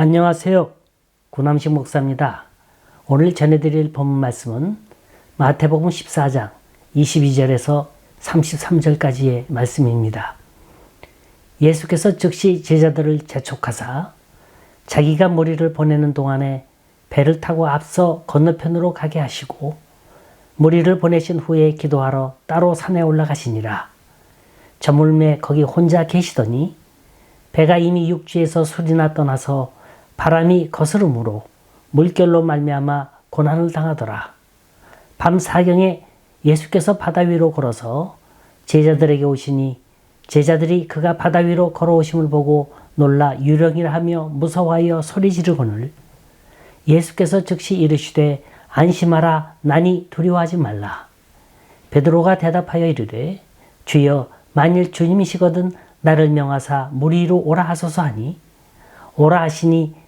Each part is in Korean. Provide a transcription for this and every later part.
안녕하세요. 구남식 목사입니다. 오늘 전해드릴 본문 말씀은 마태복음 14장 22절에서 33절까지의 말씀입니다. 예수께서 즉시 제자들을 재촉하사 자기가 무리를 보내는 동안에 배를 타고 앞서 건너편으로 가게 하시고 무리를 보내신 후에 기도하러 따로 산에 올라가시니라. 저물매 거기 혼자 계시더니 배가 이미 육지에서 술이나 떠나서 바람이 거스름으로 물결로 말미암아 고난을 당하더라. 밤 사경에 예수께서 바다 위로 걸어서 제자들에게 오시니 제자들이 그가 바다 위로 걸어오심을 보고 놀라 유령이라 하며 무서워하여 소리 지르거늘 예수께서 즉시 이르시되 안심하라 나니 두려워하지 말라. 베드로가 대답하여 이르되 주여 만일 주님이시거든 나를 명하사 물 위로 오라 하소서 하니 오라 하시니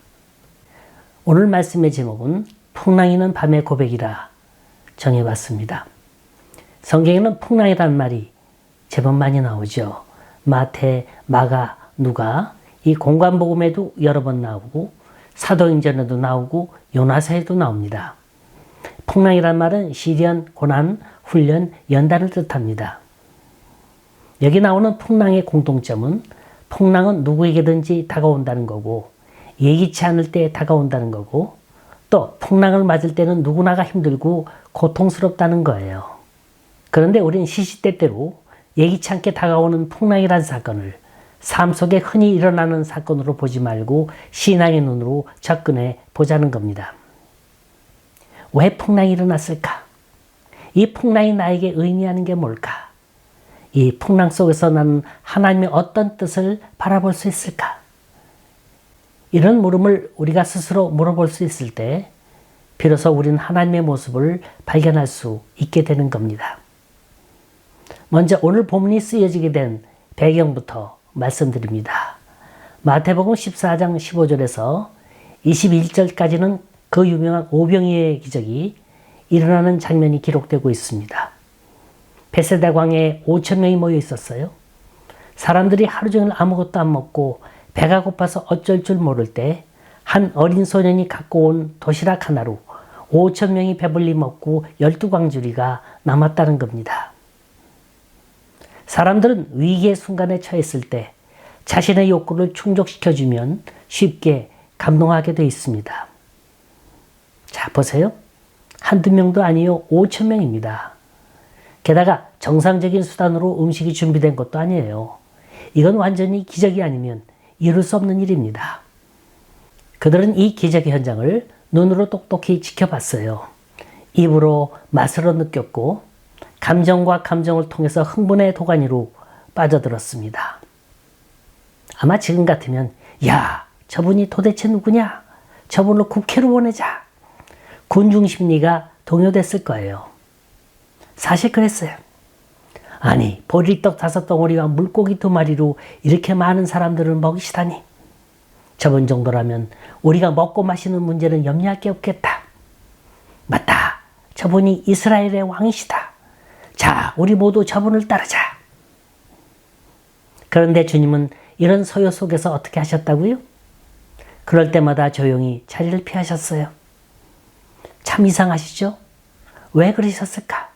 오늘 말씀의 제목은 풍랑이는 밤의 고백이라 정해봤습니다. 성경에는 풍랑이란 말이 제법 많이 나오죠. 마태, 마가, 누가 이 공간복음에도 여러 번 나오고 사도행전에도 나오고 요나사에도 나옵니다. 풍랑이란 말은 시련, 고난, 훈련, 연단을 뜻합니다. 여기 나오는 풍랑의 공통점은 풍랑은 누구에게든지 다가온다는 거고 예기치 않을 때 다가온다는 거고 또 풍랑을 맞을 때는 누구나가 힘들고 고통스럽다는 거예요. 그런데 우리는 시시때때로 예기치 않게 다가오는 풍랑이란 사건을 삶 속에 흔히 일어나는 사건으로 보지 말고 신앙의 눈으로 접근해 보자는 겁니다. 왜 풍랑이 일어났을까? 이 풍랑이 나에게 의미하는 게 뭘까? 이 풍랑 속에서 나는 하나님의 어떤 뜻을 바라볼 수 있을까? 이런 물음을 우리가 스스로 물어볼 수 있을 때 비로소 우리는 하나님의 모습을 발견할 수 있게 되는 겁니다. 먼저 오늘 본문이 쓰여지게 된 배경부터 말씀드립니다. 마태복음 14장 15절에서 21절까지는 그 유명한 오병이의 기적이 일어나는 장면이 기록되고 있습니다. 베세다 광에 5천 명이 모여 있었어요. 사람들이 하루 종일 아무것도 안 먹고 배가 고파서 어쩔 줄 모를 때 한 어린 소년이 갖고 온 도시락 하나로 5천 명이 배불리 먹고 12광주리가 남았다는 겁니다. 사람들은 위기의 순간에 처했을 때 자신의 욕구를 충족시켜주면 쉽게 감동하게 되어 있습니다. 자, 보세요. 한두 명도 아니요. 5천 명입니다. 게다가 정상적인 수단으로 음식이 준비된 것도 아니에요. 이건 완전히 기적이 아니면 이룰 수 없는 일입니다. 그들은 이 기적의 현장을 눈으로 똑똑히 지켜봤어요. 입으로 맛으로 느꼈고 감정과 감정을 통해서 흥분의 도가니로 빠져들었습니다. 아마 지금 같으면 야 저분이 도대체 누구냐? 저분을 국회로 보내자. 군중 심리가 동요됐을 거예요. 사실 그랬어요. 아니 보리떡 다섯 덩어리와 물고기 두 마리로 이렇게 많은 사람들을 먹이시다니. 저번 정도라면 우리가 먹고 마시는 문제는 염려할 게 없겠다. 맞다. 저분이 이스라엘의 왕이시다. 자, 우리 모두 저분을 따르자. 그런데 주님은 이런 소요 속에서 어떻게 하셨다고요? 그럴 때마다 조용히 자리를 피하셨어요. 참 이상하시죠? 왜 그러셨을까?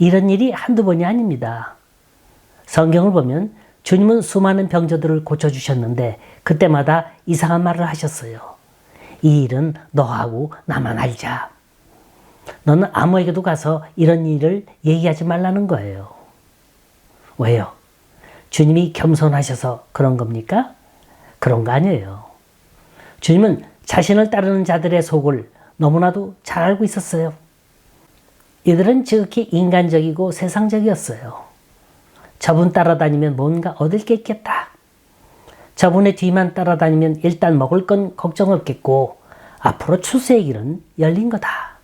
이런 일이 한두 번이 아닙니다. 성경을 보면 주님은 수많은 병자들을 고쳐주셨는데 그때마다 이상한 말을 하셨어요. 이 일은 너하고 나만 알자. 너는 아무에게도 가서 이런 일을 얘기하지 말라는 거예요. 왜요? 주님이 겸손하셔서 그런 겁니까? 그런 거 아니에요. 주님은 자신을 따르는 자들의 속을 너무나도 잘 알고 있었어요. 이들은 지극히 인간적이고 세상적이었어요. 저분 따라다니면 뭔가 얻을 게 있겠다. 저분의 뒤만 따라다니면 일단 먹을 건 걱정 없겠고 앞으로 출세의 길은 열린 거다.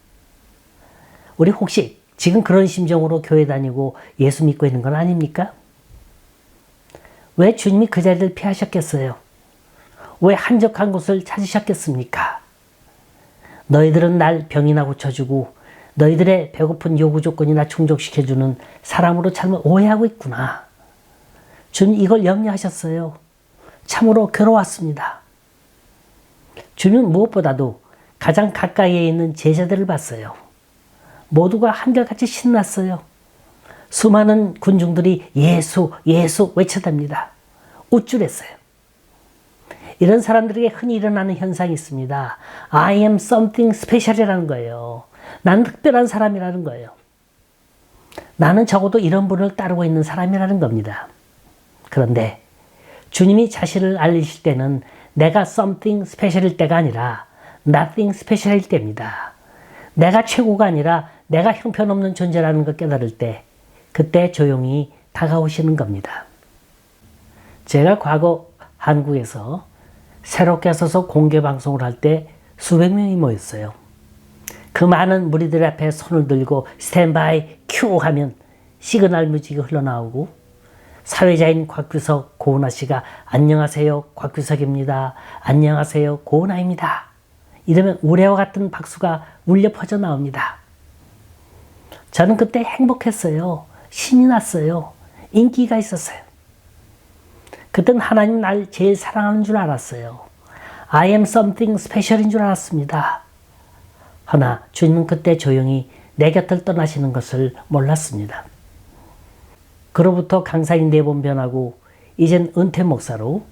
우리 혹시 지금 그런 심정으로 교회 다니고 예수 믿고 있는 건 아닙니까? 왜 주님이 그 자리를 피하셨겠어요? 왜 한적한 곳을 찾으셨겠습니까? 너희들은 날 병이나 고쳐주고 너희들의 배고픈 요구 조건이나 충족시켜주는 사람으로 잘못 오해하고 있구나. 주님 이걸 염려하셨어요. 참으로 괴로웠습니다. 주님은 무엇보다도 가장 가까이에 있는 제자들을 봤어요. 모두가 한결같이 신났어요. 수많은 군중들이 예수, 예수 외쳐댑니다. 우쭐했어요. 이런 사람들에게 흔히 일어나는 현상이 있습니다. I am something special이라는 거예요. 나는 특별한 사람이라는 거예요. 나는 적어도 이런 분을 따르고 있는 사람이라는 겁니다. 그런데 주님이 자신을 알리실 때는 내가 something special일 때가 아니라 nothing special일 때입니다. 내가 최고가 아니라 내가 형편없는 존재라는 걸 깨달을 때 그때 조용히 다가오시는 겁니다. 제가 과거 한국에서 새롭게 서서 공개 방송을 할 때 수백 명이 모였어요. 그 많은 무리들 앞에 손을 들고 스탠바이 큐 하면 시그널 뮤직이 흘러나오고 사회자인 곽규석 고은아 씨가 안녕하세요 곽규석입니다. 안녕하세요 고은아입니다. 이러면 우레와 같은 박수가 울려 퍼져 나옵니다. 저는 그때 행복했어요. 신이 났어요. 인기가 있었어요. 그땐 하나님 날 제일 사랑하는 줄 알았어요. I am something special인 줄 알았습니다. 허나 주님은 그때 조용히 내 곁을 떠나시는 것을 몰랐습니다. 그로부터 강사인 네번 변하고 이젠 은퇴 목사로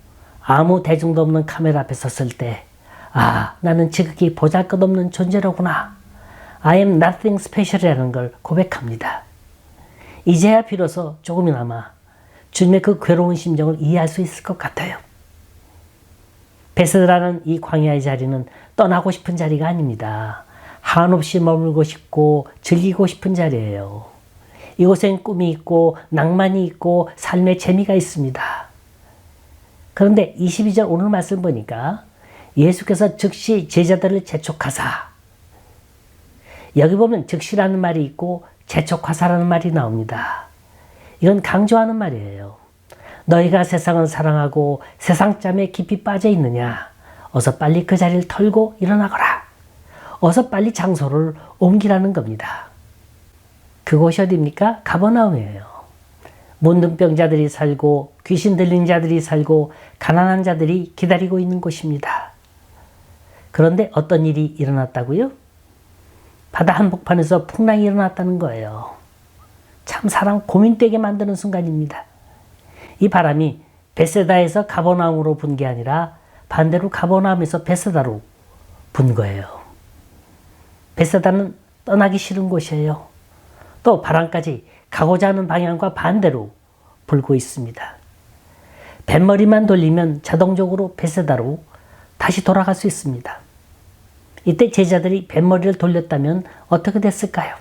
아무 대중도 없는 카메라 앞에 섰을 때 아, 나는 지극히 보잘것없는 존재로구나. I am nothing special이라는 걸 고백합니다. 이제야 비로소 조금이나마 주님의 그 괴로운 심정을 이해할 수 있을 것 같아요. 베스라는 이 광야의 자리는 떠나고 싶은 자리가 아닙니다. 한없이 머물고 싶고 즐기고 싶은 자리예요. 이곳엔 꿈이 있고 낭만이 있고 삶의 재미가 있습니다. 그런데 22절 오늘 말씀 보니까 예수께서 즉시 제자들을 재촉하사 여기 보면 즉시라는 말이 있고 재촉하사라는 말이 나옵니다. 이건 강조하는 말이에요. 너희가 세상을 사랑하고 세상 짬에 깊이 빠져 있느냐? 어서 빨리 그 자리를 털고 일어나거라. 어서 빨리 장소를 옮기라는 겁니다. 그곳이 어디입니까? 가버나움이에요. 문둥병자들이 살고 귀신 들린 자들이 살고 가난한 자들이 기다리고 있는 곳입니다. 그런데 어떤 일이 일어났다고요? 바다 한복판에서 풍랑이 일어났다는 거예요. 참 사람 고민되게 만드는 순간입니다. 이 바람이 베세다에서 가버나움으로 분 게 아니라 반대로 가버나움에서 베세다로 분 거예요. 베세다는 떠나기 싫은 곳이에요. 또 바람까지 가고자 하는 방향과 반대로 불고 있습니다. 뱃머리만 돌리면 자동적으로 베세다로 다시 돌아갈 수 있습니다. 이때 제자들이 뱃머리를 돌렸다면 어떻게 됐을까요?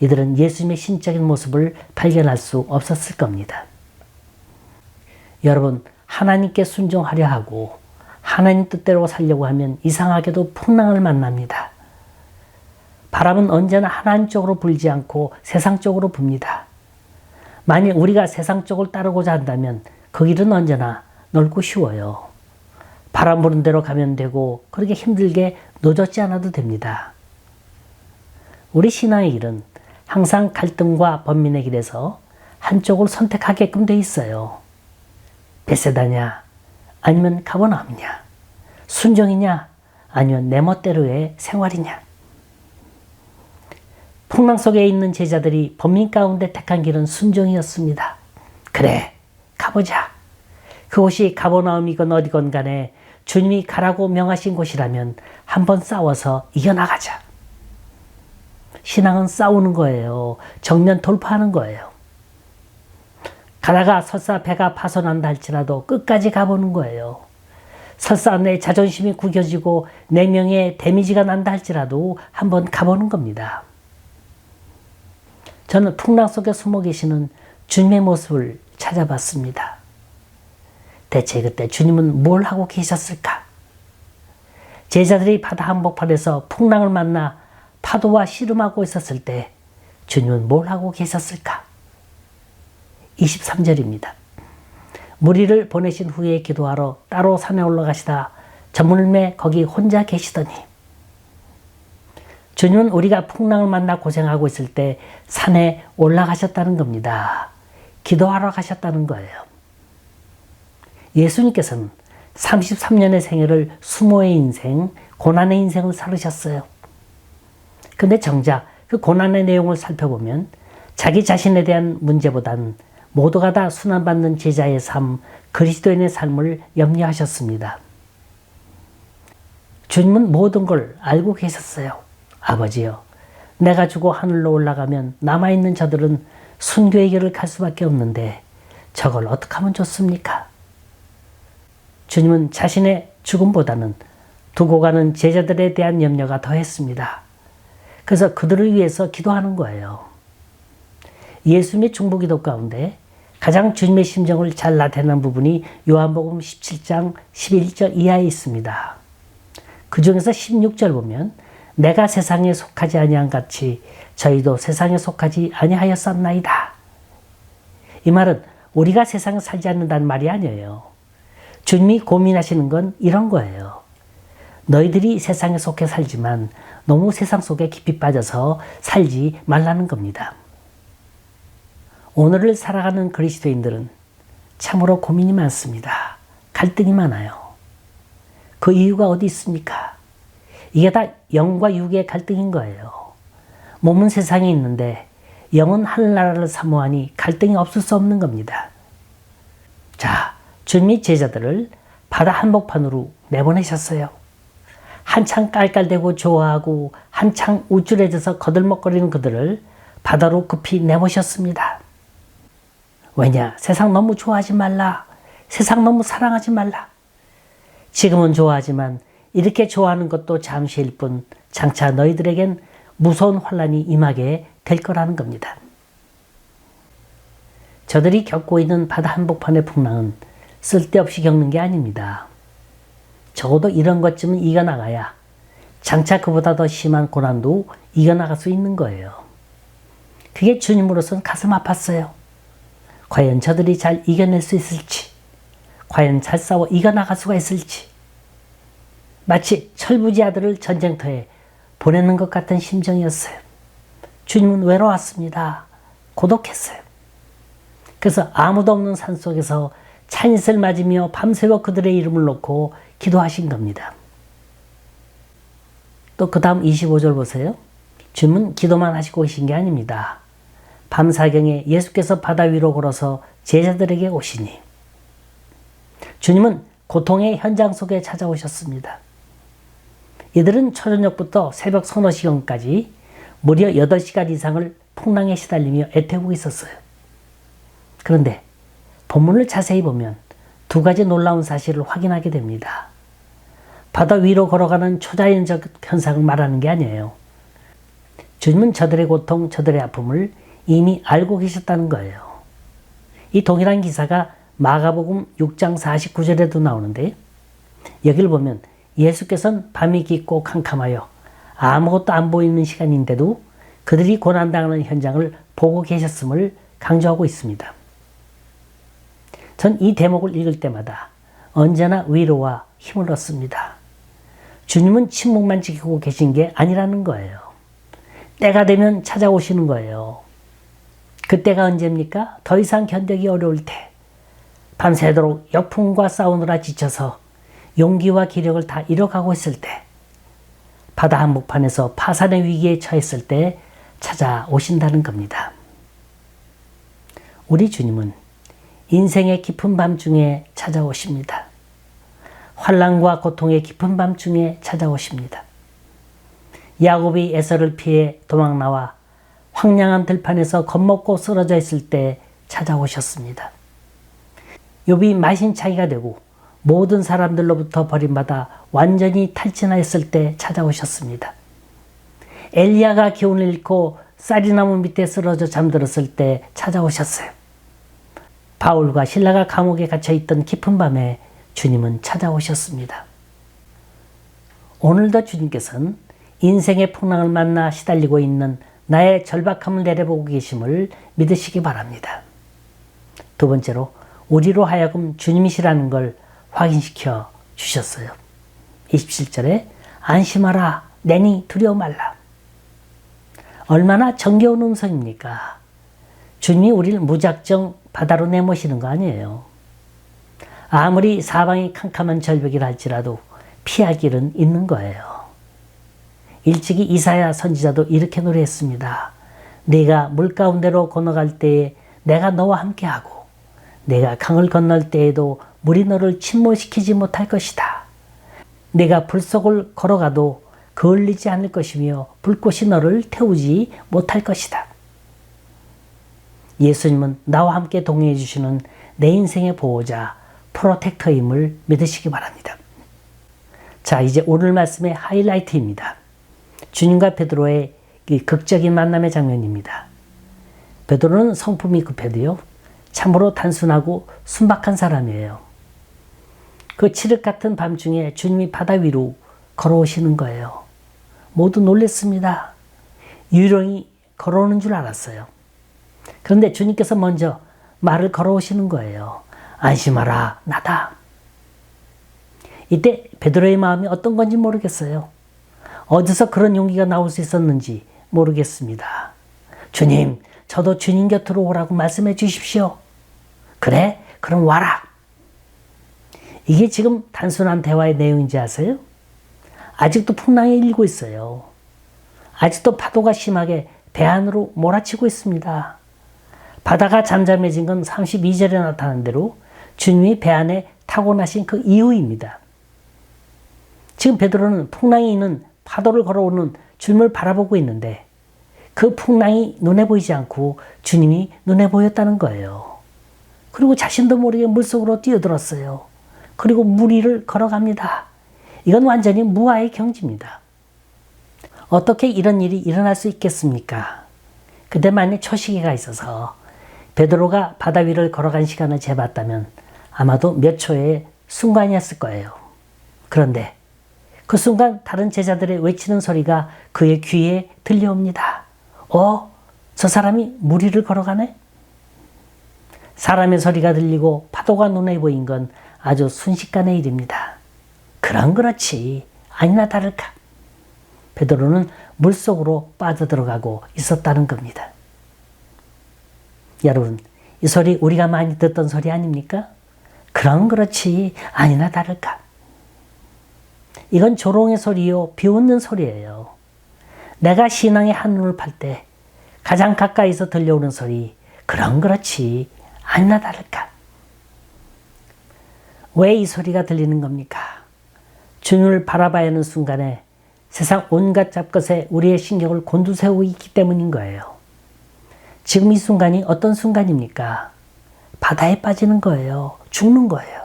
이들은 예수님의 신적인 모습을 발견할 수 없었을 겁니다. 여러분, 하나님께 순종하려 하고 하나님 뜻대로 살려고 하면 이상하게도 풍랑을 만납니다. 바람은 언제나 하나님 쪽으로 불지 않고 세상 쪽으로 붑니다. 만일 우리가 세상 쪽을 따르고자 한다면 그 길은 언제나 넓고 쉬워요. 바람 부는 대로 가면 되고 그렇게 힘들게 노젓지 않아도 됩니다. 우리 신앙의 길은 항상 갈등과 번민의 길에서 한쪽을 선택하게끔 돼 있어요. 베세다냐 아니면 가버나움냐 순종이냐 아니면 내 멋대로의 생활이냐 풍랑 속에 있는 제자들이 범민 가운데 택한 길은 순종이었습니다. 그래 가보자. 그곳이 가버나움이건 어디건 간에 주님이 가라고 명하신 곳이라면 한번 싸워서 이겨나가자. 신앙은 싸우는 거예요. 정면 돌파하는 거예요. 가다가 설사 배가 파손한다 할지라도 끝까지 가보는 거예요. 설사 내 자존심이 구겨지고 내 명예에 데미지가 난다 할지라도 한번 가보는 겁니다. 저는 풍랑 속에 숨어 계시는 주님의 모습을 찾아봤습니다. 대체 그때 주님은 뭘 하고 계셨을까? 제자들이 바다 한복판에서 풍랑을 만나 파도와 씨름하고 있었을 때 주님은 뭘 하고 계셨을까? 23절입니다. 무리를 보내신 후에 기도하러 따로 산에 올라가시다 저물매 거기 혼자 계시더니 주님은 우리가 풍랑을 만나 고생하고 있을 때 산에 올라가셨다는 겁니다. 기도하러 가셨다는 거예요. 예수님께서는 33년의 생애를 수모의 인생, 고난의 인생을 살으셨어요. 근데 정작 그 고난의 내용을 살펴보면 자기 자신에 대한 문제보단 모두가 다 순환받는 제자의 삶, 그리스도인의 삶을 염려하셨습니다. 주님은 모든 걸 알고 계셨어요. 아버지요. 내가 죽어 하늘로 올라가면 남아있는 저들은 순교의 길을 갈 수밖에 없는데 저걸 어떻게 하면 좋습니까? 주님은 자신의 죽음보다는 두고 가는 제자들에 대한 염려가 더했습니다. 그래서 그들을 위해서 기도하는 거예요. 예수님의 중보기도 가운데 가장 주님의 심정을 잘 나타내는 부분이 요한복음 17장 11절 이하에 있습니다. 그 중에서 16절 보면 내가 세상에 속하지 아니한 같이 저희도 세상에 속하지 아니하였었나이다. 이 말은 우리가 세상에 살지 않는다는 말이 아니에요. 주님이 고민하시는 건 이런 거예요. 너희들이 세상에 속해 살지만 너무 세상 속에 깊이 빠져서 살지 말라는 겁니다. 오늘을 살아가는 그리스도인들은 참으로 고민이 많습니다. 갈등이 많아요. 그 이유가 어디 있습니까? 이게 다 영과 육의 갈등인 거예요. 몸은 세상에 있는데 영은 하늘나라를 사모하니 갈등이 없을 수 없는 겁니다. 자, 주님이 제자들을 바다 한복판으로 내보내셨어요. 한창 깔깔대고 좋아하고 한창 우쭐해져서 거들먹거리는 그들을 바다로 급히 내모셨습니다. 왜냐? 세상 너무 좋아하지 말라. 세상 너무 사랑하지 말라. 지금은 좋아하지만 이렇게 좋아하는 것도 잠시일 뿐 장차 너희들에겐 무서운 환란이 임하게 될 거라는 겁니다. 저들이 겪고 있는 바다 한복판의 풍랑은 쓸데없이 겪는 게 아닙니다. 적어도 이런 것쯤은 이겨나가야 장차 그보다 더 심한 고난도 이겨나갈 수 있는 거예요. 그게 주님으로서는 가슴 아팠어요. 과연 저들이 잘 이겨낼 수 있을지, 과연 잘 싸워 이겨나갈 수가 있을지, 마치 철부지 아들을 전쟁터에 보내는 것 같은 심정이었어요. 주님은 외로웠습니다. 고독했어요. 그래서 아무도 없는 산 속에서 찬잇을 맞으며 밤새워 그들의 이름을 놓고 기도하신 겁니다. 또 그 다음 25절 보세요. 주님은 기도만 하시고 계신 게 아닙니다. 밤사경에 예수께서 바다 위로 걸어서 제자들에게 오시니 주님은 고통의 현장 속에 찾아오셨습니다. 이들은 초저녁부터 새벽 서너 시간까지 무려 8시간 이상을 풍랑에 시달리며 애태우고 있었어요. 그런데 본문을 자세히 보면 두 가지 놀라운 사실을 확인하게 됩니다. 바다 위로 걸어가는 초자연적 현상을 말하는 게 아니에요. 주님은 저들의 고통, 저들의 아픔을 이미 알고 계셨다는 거예요. 이 동일한 기사가 마가복음 6장 49절에도 나오는데 여기를 보면 예수께서는 밤이 깊고 캄캄하여 아무것도 안 보이는 시간인데도 그들이 고난당하는 현장을 보고 계셨음을 강조하고 있습니다. 전 이 대목을 읽을 때마다 언제나 위로와 힘을 얻습니다. 주님은 침묵만 지키고 계신 게 아니라는 거예요. 때가 되면 찾아오시는 거예요. 그때가 언제입니까? 더 이상 견디기 어려울 때. 밤새도록 역풍과 싸우느라 지쳐서 용기와 기력을 다 잃어가고 있을 때, 바다 한복판에서 파산의 위기에 처했을 때 찾아오신다는 겁니다. 우리 주님은 인생의 깊은 밤중에 찾아오십니다. 환란과 고통의 깊은 밤중에 찾아오십니다. 야곱이 에서를 피해 도망 나와 황량한 들판에서 겁먹고 쓰러져 있을 때 찾아오셨습니다. 욥이 마신차기가 되고 모든 사람들로부터 버림받아 완전히 탈진하였을 때 찾아오셨습니다. 엘리야가 기운을 잃고 쌀이나무 밑에 쓰러져 잠들었을 때 찾아오셨어요. 바울과 신라가 감옥에 갇혀 있던 깊은 밤에 주님은 찾아오셨습니다. 오늘도 주님께서는 인생의 풍랑을 만나 시달리고 있는 나의 절박함을 내려보고 계심을 믿으시기 바랍니다. 두 번째로 우리로 하여금 주님이시라는 걸 확인시켜 주셨어요. 27절에 안심하라 내니 두려워 말라. 얼마나 정겨운 음성입니까? 주님이 우리를 무작정 바다로 내모시는 거 아니에요. 아무리 사방이 캄캄한 절벽이라 할지라도 피할 길은 있는 거예요. 일찍이 이사야 선지자도 이렇게 노래했습니다. 네가 물 가운데로 건너갈 때에 내가 너와 함께하고 내가 강을 건널 때에도 물이 너를 침몰시키지 못할 것이다. 내가 불 속을 걸어가도 그을리지 않을 것이며 불꽃이 너를 태우지 못할 것이다. 예수님은 나와 함께 동행해 주시는 내 인생의 보호자, 프로텍터임을 믿으시기 바랍니다. 자, 이제 오늘 말씀의 하이라이트입니다. 주님과 베드로의 극적인 만남의 장면입니다. 베드로는 성품이 급해도요, 참으로 단순하고 순박한 사람이에요. 그 칠흑 같은 밤중에 주님이 바다 위로 걸어오시는 거예요. 모두 놀랬습니다. 유령이 걸어오는 줄 알았어요. 그런데 주님께서 먼저 말을 걸어오시는 거예요. 안심하라, 나다. 이때 베드로의 마음이 어떤 건지 모르겠어요. 어디서 그런 용기가 나올 수 있었는지 모르겠습니다. 주님, 저도 주님 곁으로 오라고 말씀해 주십시오. 그래? 그럼 와라. 이게 지금 단순한 대화의 내용인지 아세요? 아직도 풍랑이 일고 있어요. 아직도 파도가 심하게 배 안으로 몰아치고 있습니다. 바다가 잠잠해진 건 32절에 나타난 대로 주님이 배 안에 타고나신 그 이후입니다. 지금 베드로는 풍랑이 있는 파도를 걸어오는 주님을 바라보고 있는데 그 풍랑이 눈에 보이지 않고 주님이 눈에 보였다는 거예요. 그리고 자신도 모르게 물속으로 뛰어들었어요. 그리고 물 위를 걸어갑니다. 이건 완전히 무아의 경지입니다. 어떻게 이런 일이 일어날 수 있겠습니까? 그때만에 초시기가 있어서 베드로가 바다 위를 걸어간 시간을 재봤다면 아마도 몇 초의 순간이었을 거예요. 그런데 그 순간 다른 제자들의 외치는 소리가 그의 귀에 들려옵니다. 어? 저 사람이 물 위를 걸어가네? 사람의 소리가 들리고 파도가 눈에 보인 건 아주 순식간의 일입니다. 그런 그렇지. 아니나 다를까. 베드로는 물속으로 빠져들어가고 있었다는 겁니다. 여러분, 이 소리 우리가 많이 듣던 소리 아닙니까? 그럼 그렇지. 아니나 다를까. 이건 조롱의 소리요. 비웃는 소리예요. 내가 신앙의 한눈을 팔 때 가장 가까이서 들려오는 소리. 그럼 그렇지. 아니나 다를까. 왜 이 소리가 들리는 겁니까? 주님을 바라봐야 하는 순간에 세상 온갖 잡것에 우리의 신경을 곤두세우고 있기 때문인 거예요. 지금 이 순간이 어떤 순간입니까? 바다에 빠지는 거예요. 죽는 거예요.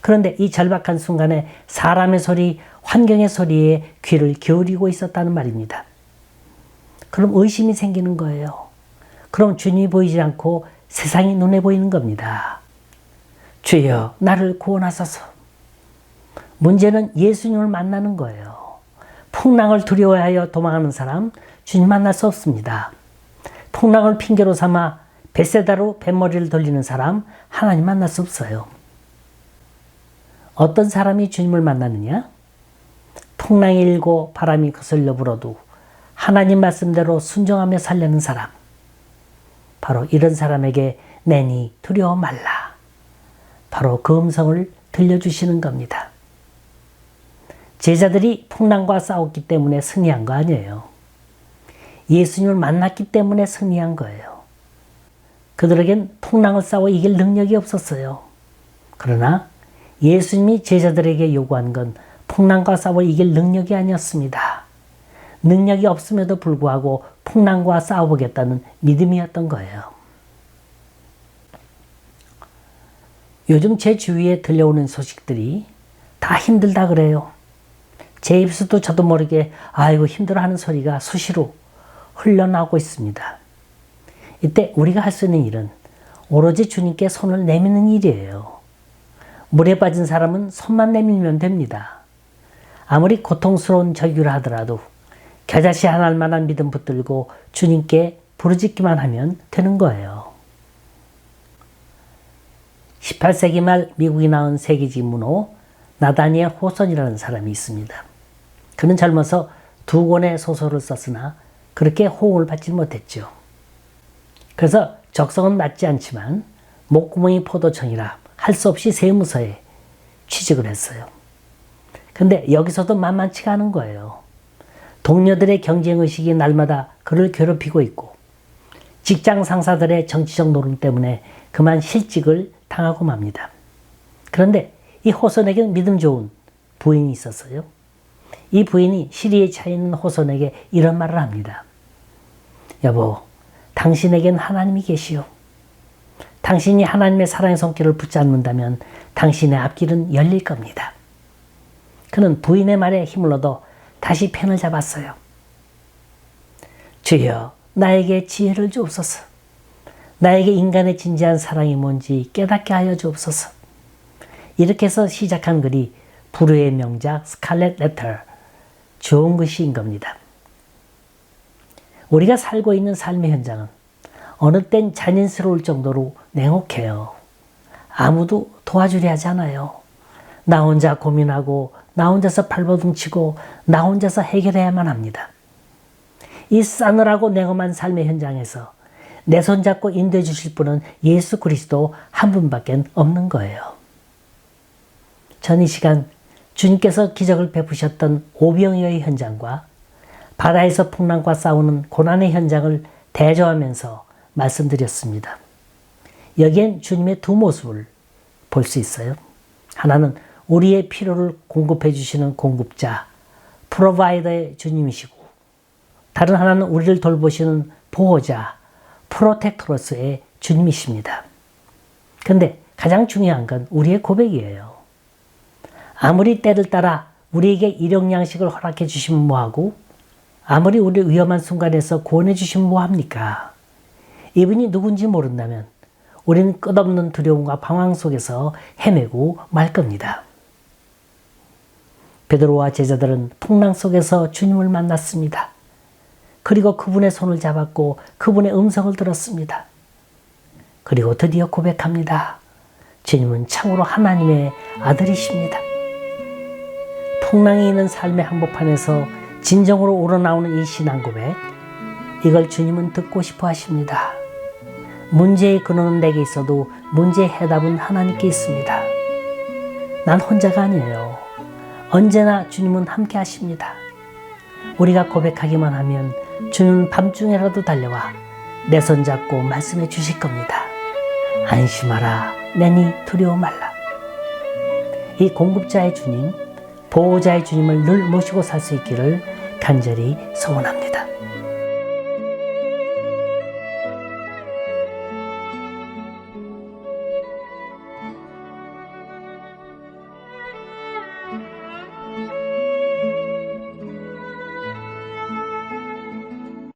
그런데 이 절박한 순간에 사람의 소리, 환경의 소리에 귀를 기울이고 있었다는 말입니다. 그럼 의심이 생기는 거예요. 그럼 주님이 보이지 않고 세상이 눈에 보이는 겁니다. 주여, 나를 구원하소서. 문제는 예수님을 만나는 거예요. 풍랑을 두려워하여 도망하는 사람, 주님 만날 수 없습니다. 풍랑을 핑계로 삼아 뱃세다로 뱃머리를 돌리는 사람, 하나님 만날 수 없어요. 어떤 사람이 주님을 만나느냐? 풍랑이 일고 바람이 거슬려 불어도 하나님 말씀대로 순종하며 살려는 사람. 바로 이런 사람에게 내니 두려워 말라. 바로 그 음성을 들려주시는 겁니다. 제자들이 풍랑과 싸웠기 때문에 승리한 거 아니에요. 예수님을 만났기 때문에 승리한 거예요. 그들에겐 풍랑을 싸워 이길 능력이 없었어요. 그러나 예수님이 제자들에게 요구한 건 풍랑과 싸워 이길 능력이 아니었습니다. 능력이 없음에도 불구하고 풍랑과 싸워보겠다는 믿음이었던 거예요. 요즘 제 주위에 들려오는 소식들이 다 힘들다 그래요. 제 입술도 저도 모르게 아이고 힘들어하는 소리가 수시로 흘러나오고 있습니다. 이때 우리가 할 수 있는 일은 오로지 주님께 손을 내미는 일이에요. 물에 빠진 사람은 손만 내밀면 됩니다. 아무리 고통스러운 절규를 하더라도 겨자씨 한 알만한 믿음 붙들고 주님께 부르짖기만 하면 되는 거예요. 18세기 말 미국이 나온 세계지 문호 나다니엘 호선이라는 사람이 있습니다. 그는 젊어서 두 권의 소설을 썼으나 그렇게 호응을 받지 못했죠. 그래서 적성은 맞지 않지만 목구멍이 포도청이라 할 수 없이 세무서에 취직을 했어요. 근데 여기서도 만만치가 않은 거예요. 동료들의 경쟁의식이 날마다 그를 괴롭히고 있고 직장 상사들의 정치적 노름 때문에 그만 실직을 당하고 맙니다. 그런데 이 호선에게는 믿음 좋은 부인이 있었어요. 이 부인이 시리에 차 있는 호선에게 이런 말을 합니다. 여보, 당신에겐 하나님이 계시오. 당신이 하나님의 사랑의 손길을 붙잡는다면 당신의 앞길은 열릴 겁니다. 그는 부인의 말에 힘을 얻어 다시 펜을 잡았어요. 주여, 나에게 지혜를 주옵소서. 나에게 인간의 진지한 사랑이 뭔지 깨닫게 하여 주옵소서. 이렇게 해서 시작한 글이 불후의 명작 스칼렛 레터, 좋은 글씨인 겁니다. 우리가 살고 있는 삶의 현장은 어느 땐 잔인스러울 정도로 냉혹해요. 아무도 도와주려 하지 않아요. 나 혼자 고민하고, 나 혼자서 발버둥치고, 나 혼자서 해결해야만 합니다. 이 싸늘하고 냉엄한 삶의 현장에서 내 손 잡고 인도해 주실 분은 예수 그리스도 한 분밖에 없는 거예요. 전 이 시간 주님께서 기적을 베푸셨던 오병이어의 현장과 바다에서 풍랑과 싸우는 고난의 현장을 대조하면서 말씀드렸습니다. 여기엔 주님의 두 모습을 볼 수 있어요. 하나는 우리의 필요를 공급해 주시는 공급자, 프로바이더의 주님이시고, 다른 하나는 우리를 돌보시는 보호자, 프로텍토로스의 주님이십니다. 근데 가장 중요한 건 우리의 고백이에요. 아무리 때를 따라 우리에게 일용양식을 허락해 주시면 뭐하고, 아무리 우리 위험한 순간에서 구원해 주시면 뭐합니까? 이분이 누군지 모른다면 우리는 끝없는 두려움과 방황 속에서 헤매고 말 겁니다. 베드로와 제자들은 풍랑 속에서 주님을 만났습니다. 그리고 그분의 손을 잡았고 그분의 음성을 들었습니다. 그리고 드디어 고백합니다. 주님은 참으로 하나님의 아들이십니다. 풍랑이 있는 삶의 한복판에서 진정으로 우러나오는 이 신앙 고백, 이걸 주님은 듣고 싶어 하십니다. 문제의 근원은 내게 있어도 문제의 해답은 하나님께 있습니다. 난 혼자가 아니에요. 언제나 주님은 함께 하십니다. 우리가 고백하기만 하면 주는 밤중에라도 달려와 내 손 잡고 말씀해 주실 겁니다. 안심하라, 내니 두려워 말라. 이 공급자의 주님, 보호자의 주님을 늘 모시고 살 수 있기를 간절히 소원합니다.